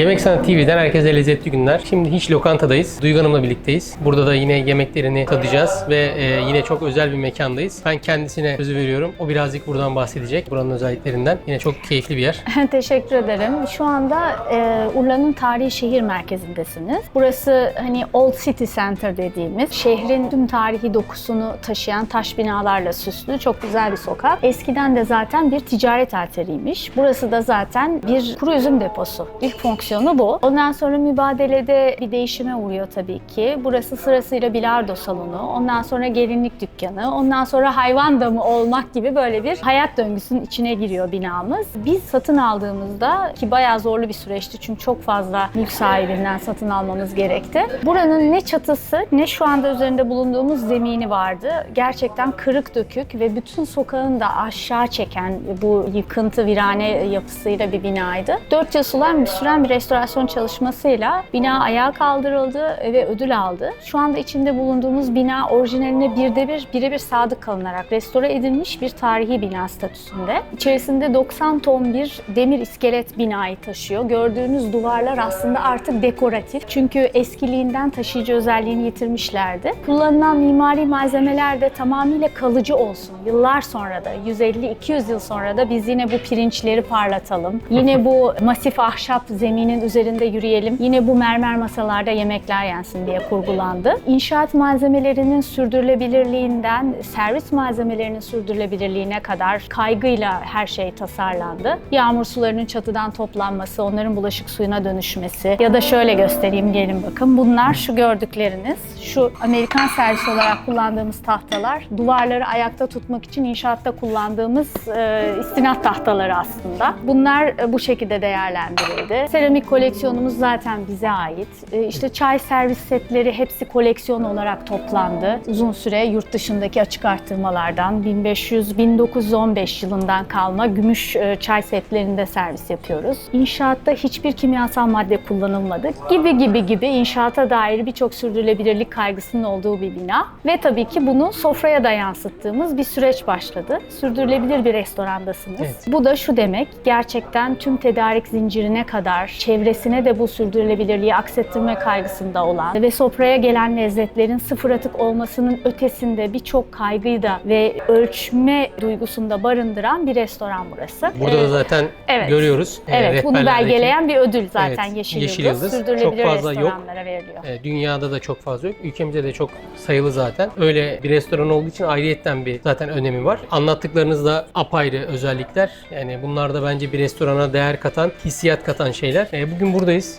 Yemek Sanat TV'den herkese lezzetli günler. Şimdi hiç lokantadayız. Duygu Hanım'la birlikteyiz. Burada da yine yemeklerini tadacağız ve e, yine çok özel bir mekandayız. Ben kendisine sözü veriyorum. O birazcık buradan bahsedecek. Buranın özelliklerinden. Yine çok keyifli bir yer. Teşekkür ederim. Şu anda e, Urla'nın tarihi şehir merkezindesiniz. Burası hani Old City Center dediğimiz şehrin tüm tarihi dokusunu taşıyan taş binalarla süslü çok güzel bir sokak. Eskiden de zaten bir ticaret arteriymiş. Burası da zaten bir kuru üzüm deposu. İlk fonksiyonu bu. Ondan sonra mübadelede bir değişime uğruyor tabii ki. Burası sırasıyla bilardo salonu, ondan sonra gelinlik dükkanı, ondan sonra hayvan damı olmak gibi böyle bir hayat döngüsünün içine giriyor binamız. Biz satın aldığımızda ki bayağı zorlu bir süreçti çünkü çok fazla mülk sahibinden satın almamız gerekti. Buranın ne çatısı ne şu anda üzerinde bulunduğumuz zemini vardı. Gerçekten kırık dökük ve bütün sokağın da aşağı çeken bu yıkıntı virane yapısıyla bir binaydı. 4 yıl süren, süren bir restorasyon çalışmasıyla bina ayağa kaldırıldı ve ödül aldı. Şu anda içinde bulunduğumuz bina orijinaline birde bir, birebir sadık kalınarak restore edilmiş bir tarihi bina statüsünde. İçerisinde 90 ton bir demir iskelet binayı taşıyor. Gördüğünüz duvarlar aslında artık dekoratif. Çünkü eskiliğinden taşıyıcı özelliğini yitirmişlerdi. Kullanılan mimari malzemeler de tamamıyla kalıcı olsun. Yıllar sonra da 150-200 yıl sonra da biz yine bu pirinçleri parlatalım. Yine bu masif ahşap zeminin üzerinde yürüyelim. Yine bu mermer masalarda yemekler yensin diye kurgulandı. İnşaat malzemelerinin sürdürülebilirliğinden servis malzemelerinin sürdürülebilirliğine kadar kaygıyla her şey tasarlandı. Yağmur sularının çatıdan toplanması, onların bulaşık suyuna dönüşmesi ya da şöyle göstereyim gelin bakın. Bunlar şu gördükleriniz. Şu Amerikan servisi olarak kullandığımız tahtalar duvarları ayakta tutmak için inşaatta kullandığımız e, istinat tahtaları aslında. Bunlar e, bu şekilde değerlendirildi. Seramik koleksiyonumuz zaten bize ait. E, işte çay servis setleri hepsi koleksiyon olarak toplandı. Uzun süre yurt dışındaki açık arttırmalardan 1500-1915 yılından kalma gümüş e, çay setlerinde servis yapıyoruz. İnşaatta hiçbir kimyasal madde kullanılmadı gibi gibi gibi inşaata dair birçok sürdürülebilirlik kaygısının olduğu bir bina. Ve tabii ki bunu sofraya da yansıttığımız bir süreç başladı. Sürdürülebilir bir restorandasınız. Evet. Bu da şu demek, gerçekten tüm tedarik zincirine kadar çevresine de bu sürdürülebilirliği aksettirme kaygısında olan ve sofraya gelen lezzetlerin sıfır atık olmasının ötesinde birçok kaygıyı da ve ölçme duygusunda barındıran bir restoran burası. Burada Ee, da zaten evet. görüyoruz. e, Evet, bunu belgeleyen bir ödül zaten Evet, Yeşil, Yeşil Yıldız. Yıldız. Sürdürülebilir Çok fazla yok. restoranlara veriliyor. E, Dünyada da çok fazla yok. Ülkemizde de çok sayılı zaten. Öyle bir restoran olduğu için ayrıyetten bir zaten önemi var. Anlattıklarınız da apayrı özellikler. Yani bunlar da bence bir restorana değer katan, hissiyat katan şeyler. E, Bugün buradayız.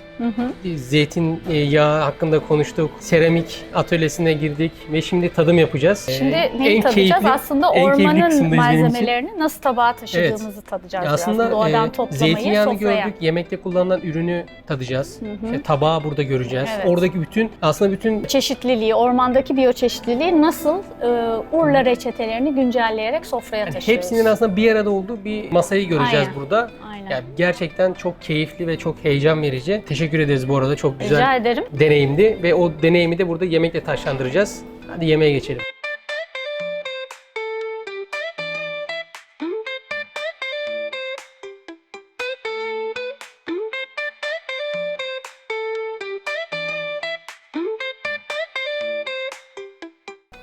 Zeytin e, yağı hakkında konuştuk. Seramik atölyesine girdik ve şimdi tadım yapacağız. E, Şimdi en neyi tadacağız? keyifli- Aslında en keyifli ormanın malzemelerini nasıl tabağa taşıdığımızı tadacağız biraz. Aslında Doğadan e, toplamayı zeytinyağını sofraya. gördük, yemekte kullanılan ürünü tadacağız. hı. İşte tabağı burada göreceğiz. Evet. Oradaki bütün aslında bütün Çeşitliliği, ormandaki biyoçeşitliliği nasıl e, Urla reçetelerini güncelleyerek sofraya yani taşıyoruz. hepsinin aslında bir arada olduğu bir masayı göreceğiz Aynen. burada. Aynen. Yani gerçekten çok keyifli ve çok heyecan verici. Teşekkür ederiz bu arada. Çok güzel Rica ederim. deneyimdi ve o deneyimi de burada yemekle taşlandıracağız. Hadi yemeğe geçelim.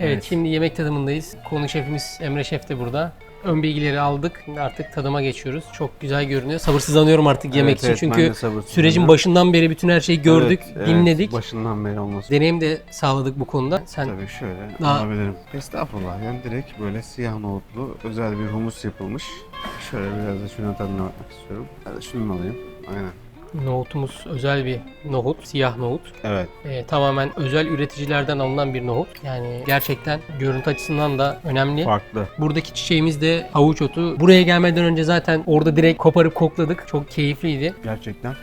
Evet, Evet. şimdi yemek tadımındayız. Konu şefimiz Emre Şef de burada. Ön bilgileri aldık. Şimdi artık tadıma geçiyoruz. Çok güzel görünüyor. Sabırsızlanıyorum artık yemek Evet, için. evet, Çünkü sürecin başından beri bütün her şeyi gördük, Evet, evet, dinledik. Başından beri olması. Deneyim de sağladık bu konuda. Sen Tabii şöyle Daha- alabilirim. Estağfurullah yani direkt böyle siyah nohutlu özel bir humus yapılmış. Şöyle biraz da şuna tadına bakmak istiyorum. Hadi şunu alayım. Aynen. Nohutumuz özel bir nohut, siyah nohut. Evet. Ee, tamamen özel üreticilerden alınan bir nohut. Yani gerçekten görüntü açısından da önemli. Farklı. Buradaki çiçeğimiz de havuç otu. Buraya gelmeden önce zaten orada direkt koparıp kokladık. Çok keyifliydi. Gerçekten.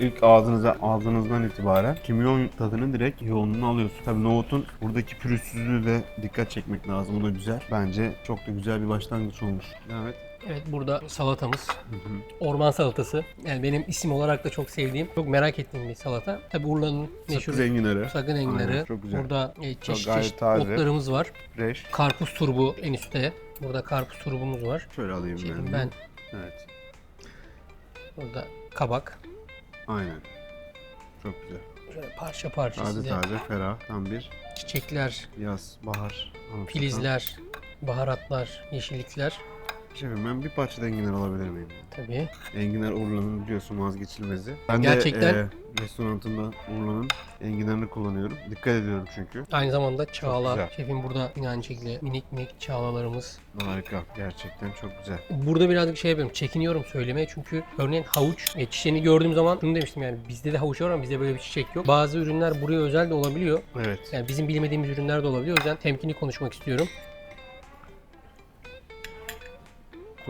İlk ağzınıza aldığınızdan itibaren kimyon tadını direkt yoğunluğunu alıyorsun. Tabii nohutun buradaki pürüzsüzlüğü de dikkat çekmek lazım. O da güzel. Bence çok da güzel bir başlangıç olmuş. Evet. Evet burada salatamız. Orman salatası. Yani benim isim olarak da çok sevdiğim, çok merak ettiğim bir salata. Tabi Urla'nın meşhur Sakız enginarı. sakın enginarı. Aynen, çok güzel. Burada e, çeşit çeşit taze. otlarımız var. Fresh. Karpuz turbu en üstte. Burada karpuz turbumuz var. Şöyle alayım ben. ben Evet. burada kabak. Aynen. Çok güzel. Şöyle parça parça Taze size taze, ferah, tam bir çiçekler, yaz, bahar. anlatan. filizler, baharatlar, yeşillikler. Şefim ben bir parça da enginar alabilir miyim? Tabii. Enginar Urla'nın biliyorsun vazgeçilmezi. Ben Gerçekten. de e, restoranında Urla'nın enginarını kullanıyorum. Dikkat ediyorum çünkü. Aynı zamanda çağla. güzel. Şefim burada şekilde minik minik çağlalarımız. Harika. Gerçekten çok güzel. Burada birazcık şey yapıyorum. Çekiniyorum söylemeye çünkü örneğin havuç e, çiçeğini gördüğüm zaman şunu demiştim yani bizde de havuç var ama bizde böyle bir çiçek yok. Bazı ürünler buraya özel de olabiliyor. Evet. Yani bizim bilmediğimiz ürünler de olabiliyor. O yüzden temkinli konuşmak istiyorum.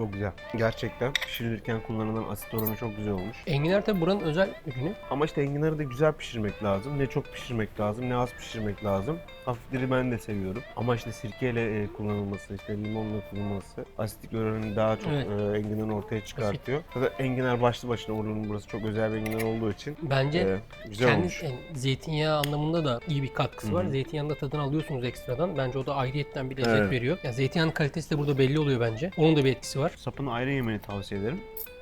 Çok güzel. Gerçekten pişirilirken kullanılan asit oranı çok güzel olmuş. Enginar tabi buranın özel ürünü. Ama işte enginarı da güzel pişirmek lazım. Ne çok pişirmek lazım, ne az pişirmek lazım. Hafifleri ben de seviyorum. Ama işte sirkeyle e, kullanılması, işte limonla kullanılması asitlik oranını daha çok Evet. e, enginarın ortaya çıkartıyor. Zaten enginar başlı başına oranın burası çok özel bir enginar olduğu için Bence e, güzel kendi olmuş. yani zeytinyağı anlamında da iyi bir katkısı var. Hı hı. Zeytinyağında tadını alıyorsunuz ekstradan. Bence o da ayrıyetten bir lezzet Evet. veriyor. Yani zeytinyağının kalitesi de burada belli oluyor bence. Onun da bir etkisi var. Sapını ayrı yemeni tavsiye ederim.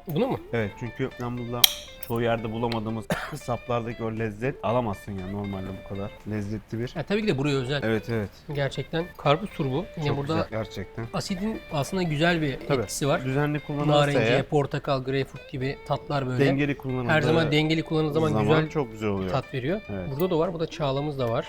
Bunu mu? Evet çünkü İstanbul'da çoğu yerde bulamadığımız saplardaki o lezzet alamazsın yani normalde bu kadar lezzetli bir. Ya tabii ki de buraya özel. Evet evet. Gerçekten karpuz turbu. Çok burada güzel gerçekten. asidin aslında güzel bir Tabii. etkisi var. Düzenli kullanılırsa Narenciye, eğer portakal, greyfurt gibi tatlar böyle. dengeli kullanıldığı Her zaman dengeli kullanıldığı zaman, güzel çok güzel oluyor. tat veriyor. Evet. Burada da var. Burada çağlamız da var.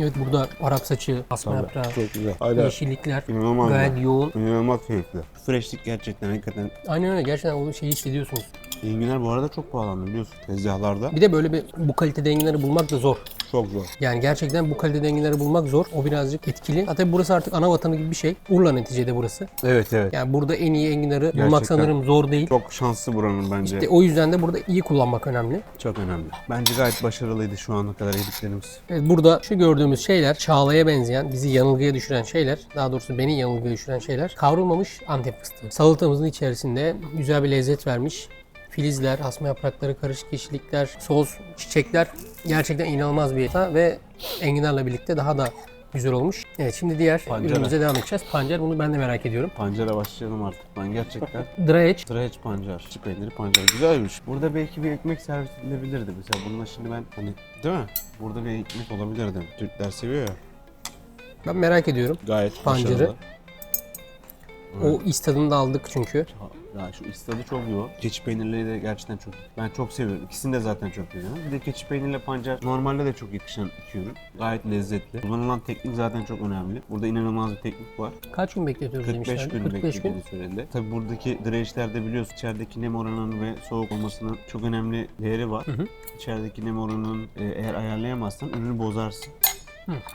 Evet burada Arap saçı, asma Tabii, yaprağı, Çok güzel. Yeşillikler inanılmaz. gayet yoğun. İnanılmaz keyifli. Freshlik gerçekten hakikaten. Aynen öyle. Gerçekten o şeyi hissediyorsunuz. Enginar bu arada çok pahalandı biliyorsun tezgahlarda. Bir de böyle bir bu kalitede enginarı bulmak da zor. Çok zor. Yani gerçekten bu kalitede enginarı bulmak zor. O birazcık etkili. Hatta burası artık ana vatanı gibi bir şey. Urla neticede burası. Evet evet. Yani burada en iyi enginarı Gerçekten. bulmak sanırım zor değil. Çok şanslı buranın bence. İşte o yüzden de burada iyi kullanmak önemli. Çok önemli. Bence gayet başarılıydı şu ana kadar yediklerimiz. Evet, burada şu gördüğümüz şeyler çağlaya benzeyen, bizi yanılgıya düşüren şeyler, daha doğrusu beni yanılgıya düşüren şeyler kavrulmamış antep fıstığı. Salatamızın içerisinde güzel bir lezzet vermiş. Filizler, asma yaprakları, karışık yeşillikler, sos, çiçekler gerçekten inanılmaz bir tat ve enginarla birlikte daha da güzel olmuş. Evet şimdi diğer Pancara. ürünümüze devam edeceğiz. Pancar bunu ben de merak ediyorum. Pancara başlayalım artık. Ben gerçekten Dry edge. Streç pancar, çiğ peyniri pancar güzelmiş. Burada belki bir ekmek servis edilebilirdi mesela. Bununla şimdi ben hani değil mi? Burada bir ekmek olabilirdi. Türkler seviyor ya. Ben merak ediyorum. Gayet Pancarı. başarılı. O is tadını da aldık çünkü. Ya şu istadı çok yoğun. Keçi peynirleri de gerçekten çok Ben çok seviyorum. İkisini de zaten çok seviyorum. Bir de keçi peynirle pancar normalde de çok yakışan iki ürün. Gayet lezzetli. Kullanılan teknik zaten çok önemli. Burada inanılmaz bir teknik var. Kaç gün bekletiyoruz 45 demişlerdi. gün 45 gün. beklediğini söyledi. Tabii buradaki dirençlerde biliyorsun içerideki nem oranının ve soğuk olmasının çok önemli değeri var. Hı hı. İçerideki nem oranının e, eğer ayarlayamazsan ürünü bozarsın.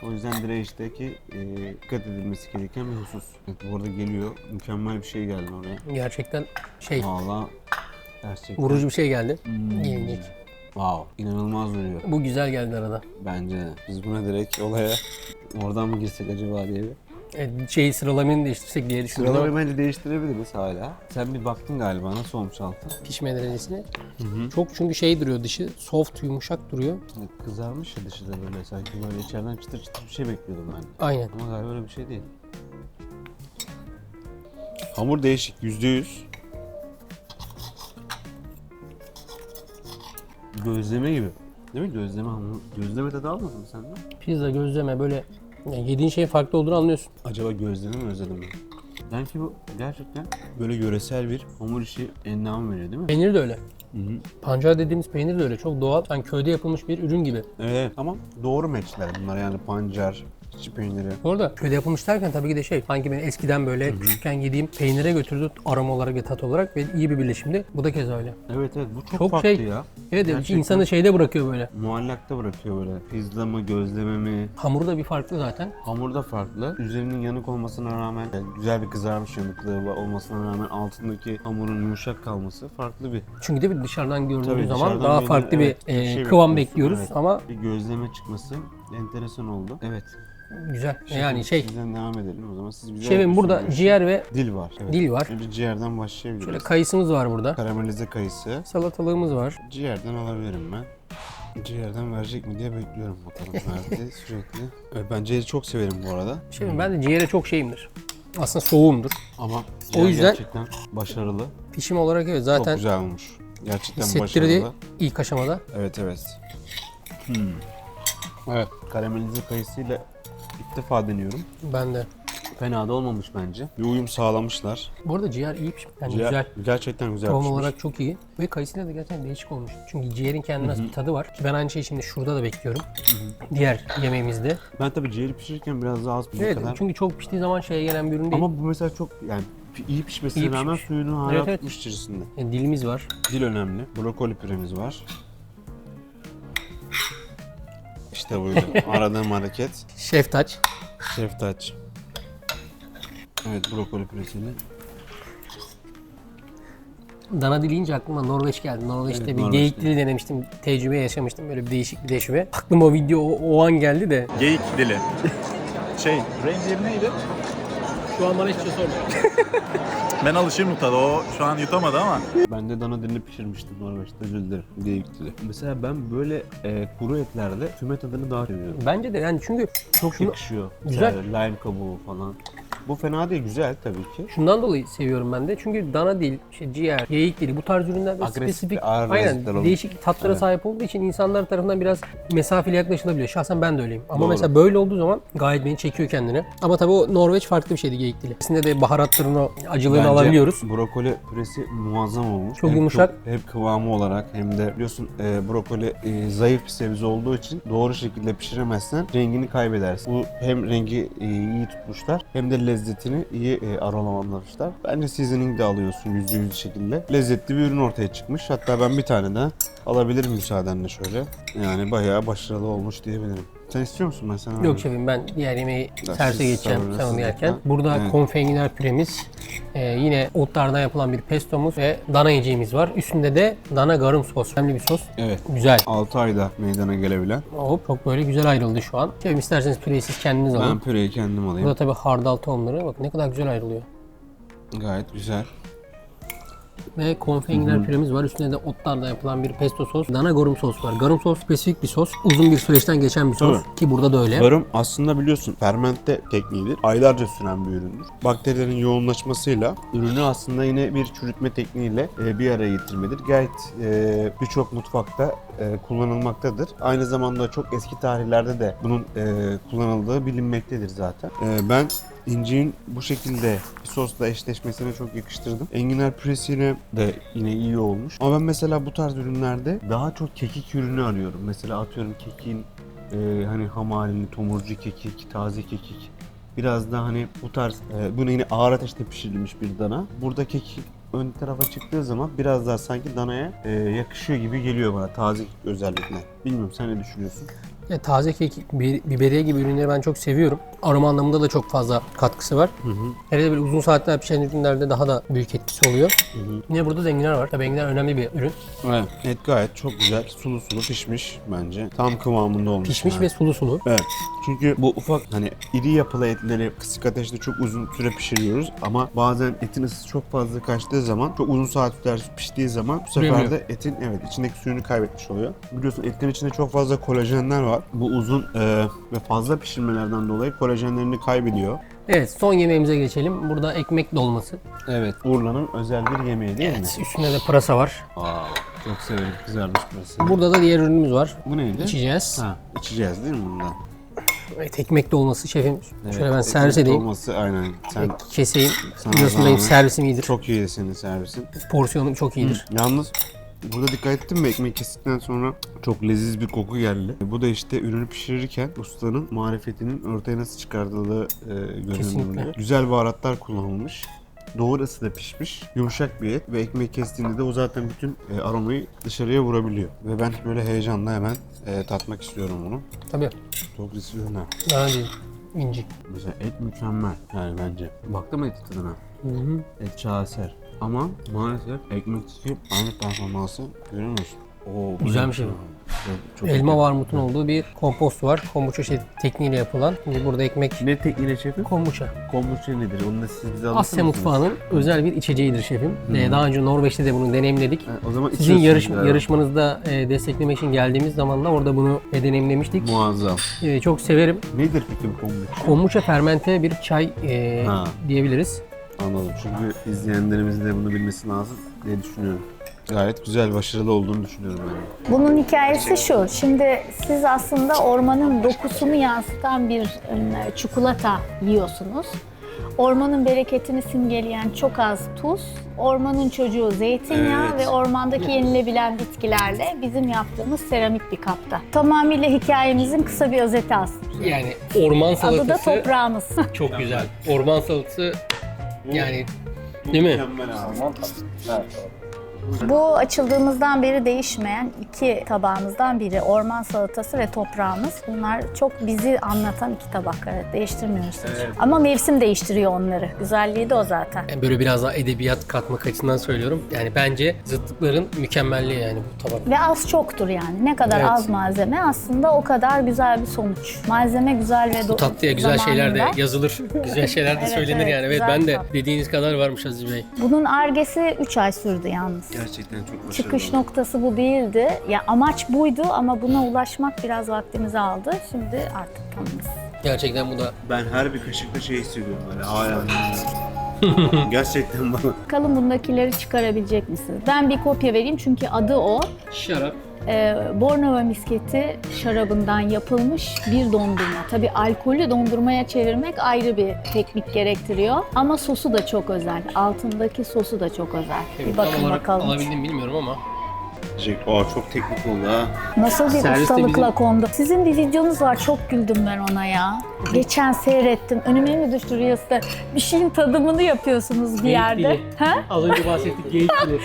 O yüzden dirençteki e, dikkat edilmesi gereken bir husus. Evet, bu arada geliyor. Mükemmel bir şey geldi oraya. Gerçekten şey Valla gerçekten. vurucu bir şey geldi. Hmm. Gelecek. Wow. inanılmaz duruyor. Bu güzel geldi arada. Bence de. Biz buna direkt olaya oradan mı girsek acaba diye bir. Evet, şeyi sıralamayı değiştirsek diye düşünüyorum. Sıralamayı ama bence değiştirebiliriz hala. Sen bir baktın galiba nasıl olmuş altı? Pişme derecesine. Çok çünkü şey duruyor dışı soft yumuşak duruyor. Kızarmış ya dışı da böyle sanki böyle içeriden çıtır çıtır bir şey bekliyordum ben. Aynen. Ama galiba öyle bir şey değil. Hamur değişik yüzde yüz. Gözleme gibi. Değil mi? Gözleme hamur. Gözleme tadı almadın mı sen de? Pizza, gözleme böyle yani yediğin şeyin farklı olduğunu anlıyorsun. Acaba gözleme mi özledim mi? Belki bu gerçekten böyle yöresel bir hamur işi endam veriyor değil mi? Peynir de öyle. Hı hı. Pancar dediğimiz peynir de öyle. Çok doğal. Sanki köyde yapılmış bir ürün gibi. Evet ama doğru meçler bunlar yani pancar, çiğ peyniri. Bu arada köyde yapılmış derken tabii ki de şey sanki beni eskiden böyle küçükken yediğim peynire götürdü aroma olarak ve tat olarak ve iyi bir birleşimdi. Bu da keza öyle. Evet evet bu çok, Çok farklı şey- ya. Evet Gerçekten. insanı şeyde bırakıyor böyle. Muallakta bırakıyor böyle. Pizza mı, gözleme mi? Hamuru da bir farklı zaten. Hamur da farklı. Üzerinin yanık olmasına rağmen yani güzel bir kızarmış yanıklığı olmasına rağmen altındaki hamurun yumuşak kalması farklı bir. Çünkü de bir dışarıdan gördüğümüz Tabii zaman dışarıdan daha böyle, farklı evet, bir, e, şey kıvam bekliyorsun, bekliyoruz evet. ama Bir gözleme çıkması enteresan oldu. Evet. güzel. Şefim, yani şey Sizden devam edelim o zaman. Siz bize şefim burada ciğer ve dil var. Evet. dil var. Önce ciğerden başlayabiliriz. Şöyle kayısımız var burada. Karamelize kayısı. Salatalığımız var. Ciğerden alabilirim ben. Ciğerden verecek mi diye bekliyorum bakalım. Verdi sürekli. Evet, ben ciğeri çok severim bu arada. Şefim ben de ciğere çok şeyimdir. Aslında soğuğumdur. Ama O yüzden- gerçekten başarılı. Pişim olarak evet Çok zaten güzel olmuş. Gerçekten başarılı. ilk aşamada. Evet evet. Hmm. Evet. Karamelize kayısıyla ilk defa deniyorum. Ben de. Fena da olmamış bence. Bir uyum sağlamışlar. Bu arada ciğer iyi pişmiş. Yani Ciğer güzel. Gerçekten güzel pişmiş. olarak çok iyi. Ve kayısıyla da gerçekten değişik olmuş. Çünkü ciğerin kendine has bir tadı var. Ki ben aynı şeyi şimdi şurada da bekliyorum. Diğer yemeğimizde. Ben tabii ciğeri pişirirken biraz daha az pişmiş Evet kadar. çünkü çok piştiği zaman şeye gelen bir ürün değil. Ama bu mesela çok yani pi- iyi pişmesine İyi rağmen pişmiş. suyunu hala Evet, evet. tutmuş içerisinde. Yani dilimiz var. Dil önemli. Brokoli püremiz var. İşte buydu. Aradığım hareket. Şef taç. Şef taç. Evet brokoli püresini. Dana deyince aklıma Norveç geldi. Norveç'te Evet, bir Norveç'te. geyik dili denemiştim. Tecrübe yaşamıştım. Böyle bir değişik bir tecrübe. Aklıma o video o, o an geldi de. Geyik dili. Şey, reindeer neydi? Şu an bana hiçbir şey sorma. Ben alışayım bu tada. O şu an yutamadı ama. Ben de dana dilini pişirmiştim Norveç'te özür dilerim. Geyik dili. Mesela ben böyle e, kuru etlerde füme tadını daha seviyorum. Bence de yani çünkü Çok Şunu- yakışıyor. Güzel. Mesela lime kabuğu falan. Bu fena değil güzel tabii ki. şundan dolayı seviyorum ben de. Çünkü dana dil, işte ciğer, geyik dili bu tarz ürünlerde Agresif spesifik ağır lezzetler aynen olur. değişik tatlara Evet. sahip olduğu için insanlar tarafından biraz mesafeli yaklaşılabiliyor. Şahsen ben de öyleyim. Ama Doğru. mesela böyle olduğu zaman gayet beni çekiyor kendine. Ama tabii o Norveç farklı bir şeydi geyik dili. İçinde de baharatların o acılığını Bence alabiliyoruz. brokoli püresi muazzam olmuş. Çok yumuşak. kıv- hem kıvamı olarak hem de biliyorsun e, brokoli e, zayıf bir sebze olduğu için doğru şekilde pişiremezsen rengini kaybedersin. Bu hem rengi e, iyi tutmuşlar hem de lezzetini iyi e, aromalandırmışlar. Bence seasoning de alıyorsun yüzde yüz şekilde. Lezzetli bir ürün ortaya çıkmış. Hatta ben bir tane de alabilirim müsaadenle şöyle. Yani bayağı başarılı olmuş diyebilirim. Sen istiyor musun ben sana? Yok şefim ben diğer yemeği Ya servise siz geçeceğim onu siz yerken. yapın. Burada Evet. konfeynler püremiz, e, yine otlardan yapılan bir pestomuz ve dana yiyeceğimiz var. Üstünde de dana garum sos. Önemli bir sos. Evet. Güzel. 6 ayda meydana gelebilen. Hop çok böyle güzel ayrıldı şu an. Şefim isterseniz püreyi siz kendiniz Ben alın. püreyi kendim alayım. Burada tabii hardal tohumları bak ne kadar güzel ayrılıyor. Gayet güzel. Ve konfeynler püremiz var. Üstünde de otlardan yapılan bir pesto sos. Dana garum sos var. Garum sos spesifik bir sos. Uzun bir süreçten geçen bir sos. Tabii. Ki burada da öyle. Garum aslında biliyorsun fermente tekniğidir. Aylarca süren bir üründür. Bakterilerin yoğunlaşmasıyla ürünü aslında yine bir çürütme tekniğiyle e, bir araya getirmedir. Gayet e, birçok mutfakta e, kullanılmaktadır. Aynı zamanda çok eski tarihlerde de bunun kullanıldığı bilinmektedir zaten. Ben İnciğin bu şekilde bir sosla eşleşmesine çok yakıştırdım. Enginar püresiyle de yine iyi olmuş. Ama ben mesela bu tarz ürünlerde daha çok kekik ürünü arıyorum. Mesela atıyorum kekiğin e, hani ham halini, tomurcu kekik, taze kekik. Biraz da hani bu tarz, e, bunu yine ağır ateşte pişirilmiş bir dana. Burada kekik ön tarafa çıktığı zaman biraz daha sanki danaya e, yakışıyor gibi geliyor bana taze özellikle. Bilmiyorum sen ne düşünüyorsun? Ya, taze kekik, bi- biberiye gibi ürünleri ben çok seviyorum. Aroma anlamında da çok fazla katkısı var. Hele de böyle uzun saatler pişen ürünlerde daha da büyük etkisi oluyor. Yine burada da enginar var. Tabii enginar önemli bir ürün. Evet. Et gayet çok güzel, sulu sulu pişmiş bence. Tam kıvamında olmuş. Pişmiş yani. ve sulu sulu. Evet. Çünkü bu ufak hani iri yapılı etleri kısık ateşte çok uzun süre pişiriyoruz ama bazen etin ısısı çok fazla kaçtığı zaman çok uzun saatler piştiği zaman bu sefer de etin evet içindeki suyunu kaybetmiş oluyor. Biliyorsun etin içinde çok fazla kolajenler var. Bu uzun e, ve fazla pişirmelerden dolayı kolajenlerini kaybediyor. Evet son yemeğimize geçelim. Burada ekmek dolması. Evet. Urla'nın özel bir yemeği değil Evet, üstünde de pırasa var. mi? Aa, çok severim kızarmış burası. Burada da diğer ürünümüz var. Bu neydi? İçeceğiz. Ha, içeceğiz değil mi bundan? Evet, ekmek dolması şefim. Evet, Şöyle ben ekmek servis edeyim. Olması aynen. Sen Keseyim. Sana Biliyorsun benim zahmet. servisim iyidir. çok iyi senin servisin. Porsiyonum çok iyidir. Yalnız burada dikkat ettin mi ekmek kestikten sonra çok leziz bir koku geldi. Bu da işte ürünü pişirirken ustanın marifetinin ortaya nasıl çıkardığı e, görünümünde. Kesinlikle. Güzel baharatlar kullanılmış. Doğru ısıda pişmiş, yumuşak bir et ve ekmek kestiğinde de o zaten bütün e, aromayı dışarıya vurabiliyor. Ve ben böyle heyecanla hemen e, tatmak istiyorum bunu. Tabii. Çok riskli. Daha değil. İnci. Mesela et mükemmel yani bence. Baktın mı eti tadına? Hı hı. Et şaheser. Ama maalesef ekmekteki aynı performansı göremiyorsun. Oo, bu Güzelmiş neymiş ama. Çok Elma ve armutun olduğu bir kompost var. Kombuça şey, tekniğiyle yapılan. Şimdi burada ekmek Ne tekniğiyle şefim? kombuça. Kombuça nedir? Onu da siz bize anlatır Asya mısınız? mutfağının özel bir içeceğiğidir şefim. Ee, daha önce Norveç'te de bunu deneyimledik. Ha, o zaman Sizin içiyorsunuz yarış, galiba. yarışmanızda e, desteklemek için geldiğimiz zaman da orada bunu e, deneyimlemiştik. Muazzam. E, çok severim. Nedir peki bu kombuça? Kombuça fermente bir çay e, Ha. diyebiliriz. Anladım. Çünkü izleyenlerimizin de bunu bilmesi lazım diye düşünüyorum. Gayet güzel, başarılı olduğunu düşünüyorum ben. Bunun hikayesi şu. Şimdi siz aslında ormanın dokusunu yansıtan bir çikolata yiyorsunuz. Ormanın bereketini simgeleyen çok az tuz, ormanın çocuğu zeytinyağı Evet. ve ormandaki yenilebilen bitkilerle bizim yaptığımız seramik bir kapta. Tamamıyla hikayemizin kısa bir özeti aslında. Yani orman Adı da salatası toprağımız. çok güzel. Orman salatası yani değil mi? Mükemmel abi. Bu açıldığımızdan beri değişmeyen iki tabağımızdan biri. Orman salatası ve toprağımız. Bunlar çok bizi anlatan iki tabak. Evet, değiştirmiyoruz hiç. Ama mevsim değiştiriyor onları. Güzelliği de o zaten. Yani böyle biraz daha edebiyat katmak açısından söylüyorum. Yani bence zıtlıkların mükemmelliği yani bu tabak. Ve az çoktur yani. Ne kadar Evet. az malzeme aslında o kadar güzel bir sonuç. Malzeme güzel ve Bu do- tatlıya güzel şeyler de zamanında. yazılır. Güzel şeyler de Evet, söylenir evet, yani. Evet güzel ben de tatlı. dediğiniz kadar varmış Aziz Bey. Bunun argesi 3 ay sürdü yalnız. Gerçekten çok başarılı. Çıkış noktası bu değildi. Ya amaç buydu ama buna ulaşmak biraz vaktimizi aldı. Şimdi artık tamamız. Gerçekten bu da Ben her bir kaşıkta şey hissediyorum böyle. Hala. Gerçekten bana. Bakalım bundakileri çıkarabilecek misiniz? Ben bir kopya vereyim çünkü adı o. şarap. Ee, Bornova misketi şarabından yapılmış bir dondurma. Tabii alkolü dondurmaya çevirmek ayrı bir teknik gerektiriyor. Ama sosu da çok özel. Altındaki sosu da çok özel. Bir Tam bakın bakalım. alabildim bilmiyorum ama. Aa, çok teknik oldu ha. Nasıl bir Serviste ustalıkla bizim- kondu. Sizin bir videonuz var. Çok güldüm ben ona ya. Geçen seyrettim. Önüme mi düştü Reels'te? Bir şeyin tadımını yapıyorsunuz bir yerde. Ha? Az önce bahsettik geyik dili.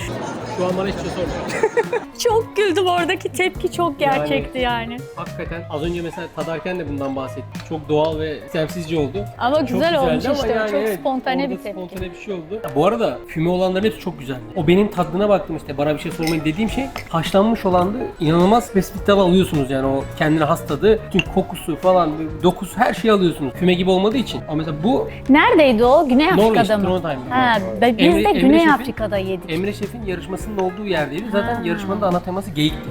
Şu an bana hiçbir şey. Çok güldüm. Oradaki tepki çok gerçekti yani. Hakikaten az önce mesela tadarken de bundan bahsettik. Çok doğal ve istemsizce oldu. Ama güzel olmuş ama işte. çok spontane orada bir tepki. Spontane bir şey oldu. Ya bu arada füme olanların hepsi çok güzeldi. O benim tadına baktım işte bana bir şey sormayın dediğim şey haşlanmış olandı. İnanılmaz spesifik tadı alıyorsunuz yani o kendine has tadı. Bütün kokusu falan, dokusu her şeyi alıyorsunuz. Füme gibi olmadığı için. Ama mesela bu Neredeydi o? Güney Norveç, Afrika'da mı? Trondheim'da. Ha, be- biz Emre- de Emre Güney Şef'in- Afrika'da yedik. Emre Şef'in yarışmasının olduğu yerdeydi. Zaten Ha. yarışmanın da ana teması geyikti.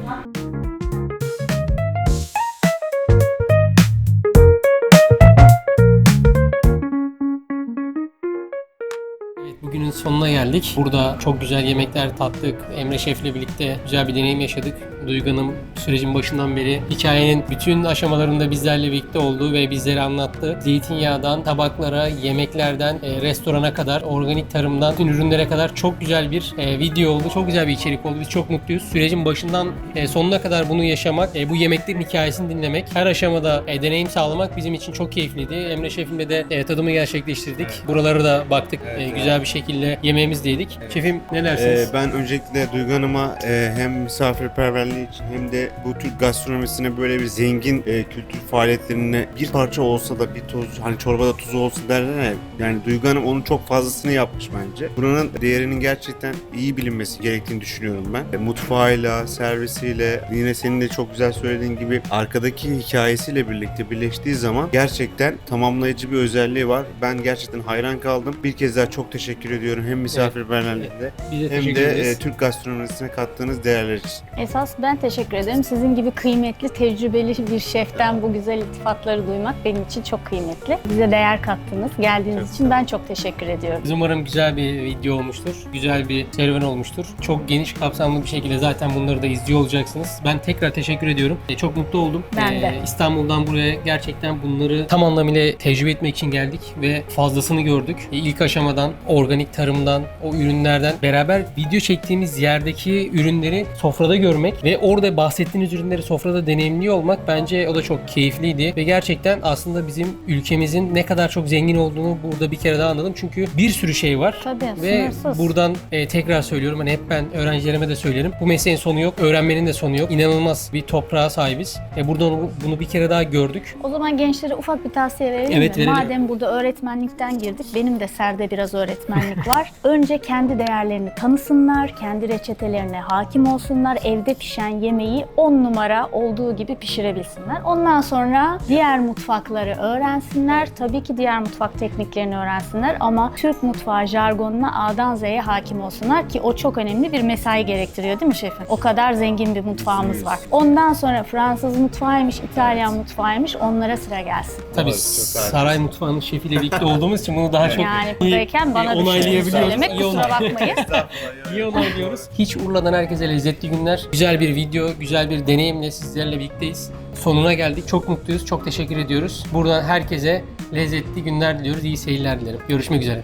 Evet bugünün sonuna geldik. Burada çok güzel yemekler tattık. Emre Şef'le birlikte güzel bir deneyim yaşadık. Duygu Hanım sürecin başından beri hikayenin bütün aşamalarında bizlerle birlikte olduğu ve bizlere anlattı. Zeytinyağından tabaklara, yemeklerden, e, restorana kadar, organik tarımdan, bütün ürünlere kadar çok güzel bir e, video oldu. Çok güzel bir içerik oldu. Biz çok mutluyuz. Sürecin başından e, sonuna kadar bunu yaşamak, e, bu yemeklerin hikayesini dinlemek, her aşamada e, deneyim sağlamak bizim için çok keyifliydi. Emre Şef'imle de e, tadımı gerçekleştirdik. Buralara da baktık. E, güzel bir şekilde yemeğimizi de yedik. Şefim ne dersiniz? Ee, ben öncelikle Duygu Hanım'a e, hem misafirperverliği için hem de bu Türk gastronomisine böyle bir zengin e, kültür faaliyetlerine bir parça olsa da bir toz hani çorbada tuzu olsun derler ya yani Duygu Hanım onun çok fazlasını yapmış bence. Buranın değerinin gerçekten iyi bilinmesi gerektiğini düşünüyorum ben. E, mutfağıyla, servisiyle yine senin de çok güzel söylediğin gibi arkadaki hikayesiyle birlikte birleştiği zaman gerçekten tamamlayıcı bir özelliği var. Ben gerçekten hayran kaldım. Bir kez daha çok teşekkür ediyorum hem misafirperverliğinde de hem de e, Türk gastronomisine kattığınız değerler için. Esas ben teşekkür ederim. Sizin gibi kıymetli, tecrübeli bir şeften bu güzel iltifatları duymak benim için çok kıymetli. Bize değer kattınız. Geldiğiniz için ben çok teşekkür ediyorum. Biz umarım güzel bir video olmuştur. Güzel bir serüven olmuştur. Çok geniş kapsamlı bir şekilde zaten bunları da izliyor olacaksınız. Ben tekrar teşekkür ediyorum. E, Çok mutlu oldum. Ben de. E, İstanbul'dan buraya gerçekten bunları tam anlamıyla tecrübe etmek için geldik ve fazlasını gördük. E, İlk aşamadan, organik tarımdan, o ürünlerden beraber video çektiğimiz yerdeki ürünleri sofrada görmek ve orada bahsettiğiniz ürünleri sofrada deneyimliyor olmak bence o da çok keyifliydi ve gerçekten aslında bizim ülkemizin ne kadar çok zengin olduğunu burada bir kere daha anladım. Çünkü bir sürü şey var. Tabii, Ve sınırsız. buradan e, tekrar söylüyorum hani hep ben öğrencilerime de söylerim. Bu mesleğin sonu yok, öğrenmenin de sonu yok. İnanılmaz bir toprağa sahibiz. E, buradan bunu bir kere daha gördük. O zaman gençlere ufak bir tavsiye verelim Evet, mi? verelim. Madem burada öğretmenlikten girdik, benim de serde biraz öğretmenlik var. Önce kendi değerlerini tanısınlar, kendi reçetelerine hakim olsunlar, evde pişen yemeği 10 numara olduğu gibi pişirebilsinler. Ondan sonra diğer mutfakları öğrensinler. Tabii ki diğer mutfak tekniklerini öğrensinler ama Türk mutfağı jargonuna A'dan Z'ye hakim olsunlar ki o çok önemli bir mesai gerektiriyor değil mi şefim? O kadar zengin bir mutfağımız var. Ondan sonra Fransız mutfağıymış, İtalyan mutfağıymış onlara sıra gelsin. Tabii saray mutfağının şefiyle birlikte olduğumuz için bunu daha çok Yani buradayken bana düşeni onaylayabiliyoruz. söylemek kusura bakmayın. İyi onaylıyoruz. Hiç Urla'dan herkese lezzetli günler. Güzel bir video, güzel bir deneyimle sizlerle birlikteyiz. Sonuna geldik. Çok mutluyuz. Çok teşekkür ediyoruz. Buradan herkese lezzetli günler diliyoruz. İyi seyirler dilerim. Görüşmek üzere.